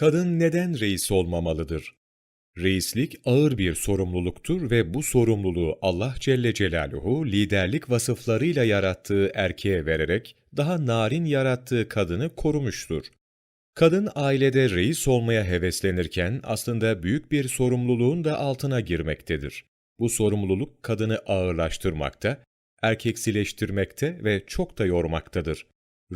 Kadın neden reis olmamalıdır? Reislik ağır bir sorumluluktur ve bu sorumluluğu Allah Celle Celaluhu liderlik vasıflarıyla yarattığı erkeğe vererek daha narin yarattığı kadını korumuştur. Kadın ailede reis olmaya heveslenirken aslında büyük bir sorumluluğun da altına girmektedir. Bu sorumluluk kadını ağırlaştırmakta, erkeksileştirmekte ve çok da yormaktadır.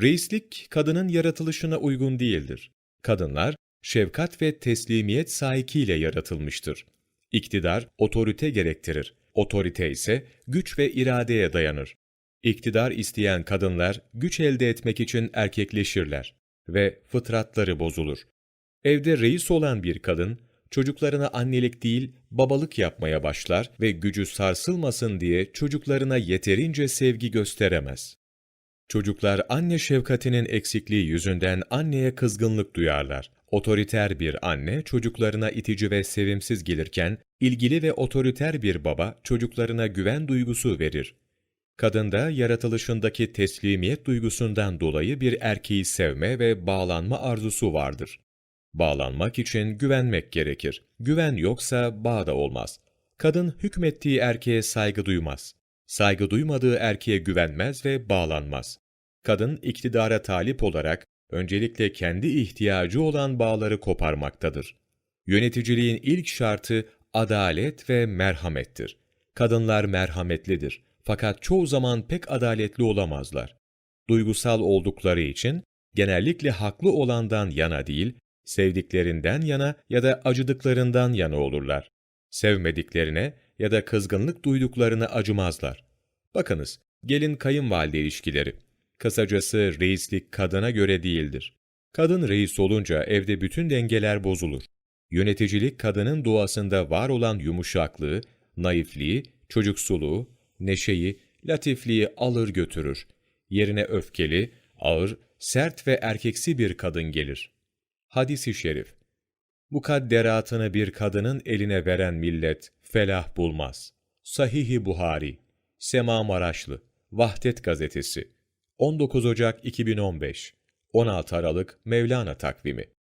Reislik kadının yaratılışına uygun değildir. Kadınlar şefkat ve teslimiyet sahikiyle yaratılmıştır. İktidar otorite gerektirir. Otorite ise güç ve iradeye dayanır. İktidar isteyen kadınlar güç elde etmek için erkekleşirler ve fıtratları bozulur. Evde reis olan bir kadın, çocuklarına annelik değil babalık yapmaya başlar ve gücü sarsılmasın diye çocuklarına yeterince sevgi gösteremez. Çocuklar anne şefkatinin eksikliği yüzünden anneye kızgınlık duyarlar. Otoriter bir anne çocuklarına itici ve sevimsiz gelirken, ilgili ve otoriter bir baba çocuklarına güven duygusu verir. Kadında yaratılışındaki teslimiyet duygusundan dolayı bir erkeği sevme ve bağlanma arzusu vardır. Bağlanmak için güvenmek gerekir. Güven yoksa bağ da olmaz. Kadın hükmettiği erkeğe saygı duymaz. Saygı duymadığı erkeğe güvenmez ve bağlanmaz. Kadın iktidara talip olarak öncelikle kendi ihtiyacı olan bağları koparmaktadır. Yöneticiliğin ilk şartı adalet ve merhamettir. Kadınlar merhametlidir fakat çoğu zaman pek adaletli olamazlar. Duygusal oldukları için genellikle haklı olandan yana değil, sevdiklerinden yana ya da acıdıklarından yana olurlar. Sevmediklerine ya da kızgınlık duyduklarına acımazlar. Bakınız, gelin kayınvalide ilişkileri. Kısacası reislik kadına göre değildir. Kadın reis olunca evde bütün dengeler bozulur. Yöneticilik kadının doğasında var olan yumuşaklığı, naifliği, çocuksuluğu, neşeyi, latifliği alır götürür. Yerine öfkeli, ağır, sert ve erkeksi bir kadın gelir. Hadis-i şerif Mukadderatını bir kadının eline veren millet felah bulmaz. Sahih-i Buhari Sema Maraşlı Vahdet Gazetesi 19 Ocak 2015 16 Aralık Mevlana takvimi